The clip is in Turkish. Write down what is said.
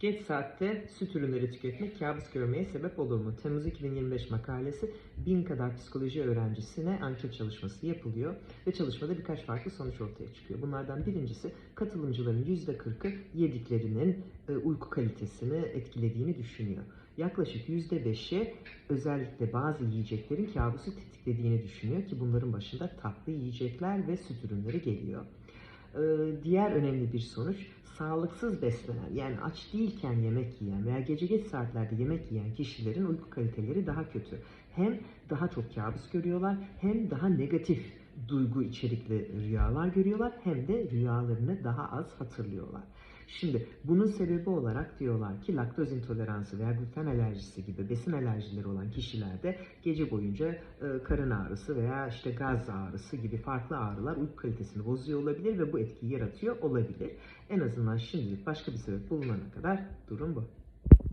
Geç saatte süt ürünleri tüketmek kabus görmeye sebep olur mu? Temmuz 2025 makalesi bin kadar psikoloji öğrencisine anket çalışması yapılıyor ve çalışmada birkaç farklı sonuç ortaya çıkıyor. Bunlardan birincisi katılımcıların %40'ı yediklerinin e, uyku kalitesini etkilediğini düşünüyor. Yaklaşık %5'i özellikle bazı yiyeceklerin kabusu tetiklediğini düşünüyor ki bunların başında tatlı yiyecekler ve süt ürünleri geliyor. Ee, diğer önemli bir sonuç sağlıksız beslenen yani aç değilken yemek yiyen veya gece geç saatlerde yemek yiyen kişilerin uyku kaliteleri daha kötü. Hem daha çok kabus görüyorlar hem daha negatif duygu içerikli rüyalar görüyorlar hem de rüyalarını daha az hatırlıyorlar. Şimdi bunun sebebi olarak diyorlar ki laktoz intoleransı veya gluten alerjisi gibi besin alerjileri olan kişilerde gece boyunca e, karın ağrısı veya işte gaz ağrısı gibi farklı ağrılar uyku kalitesini bozuyor olabilir ve bu etkiyi yaratıyor olabilir. En azından şimdilik başka bir sebep bulunana kadar durum bu.